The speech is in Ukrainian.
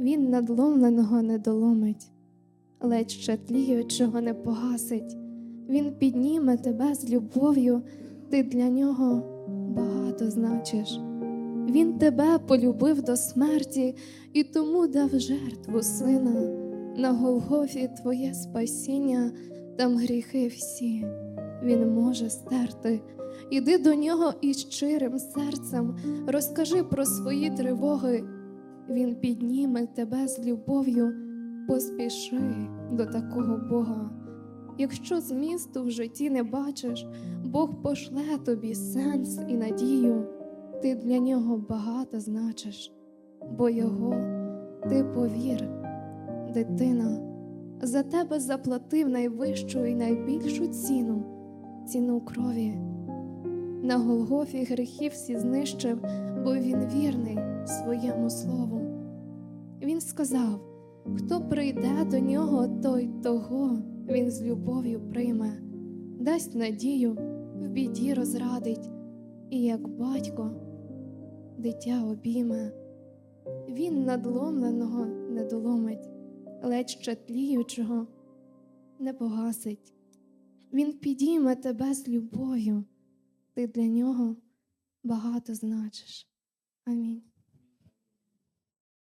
Він надломленого не доломить, ледь ще тліючого не погасить. Він підніме тебе з любов'ю, ти для нього багато значиш. Він тебе полюбив до смерті і тому дав жертву сина. На Голгофі твоє спасіння, там гріхи всі, він може стерти. Іди до нього із щирим серцем, розкажи про свої тривоги. Він підніме тебе з любов'ю, поспіши до такого Бога. Якщо змісту в житті не бачиш, Бог пошле тобі сенс і надію, ти для нього багато значиш, бо його ти повір, дитина, за тебе заплатив найвищу і найбільшу ціну, ціну крові. На Голгофі гріхи всі знищив, бо він вірний своєму слову. Він сказав: хто прийде до нього, той того він з любов'ю прийме, дасть надію, в біді розрадить, і як батько дитя обійме. Він надломленого не доломить, ледь ще тліючого не погасить. Він підійме тебе з любов'ю, ти для нього багато значиш. Амінь.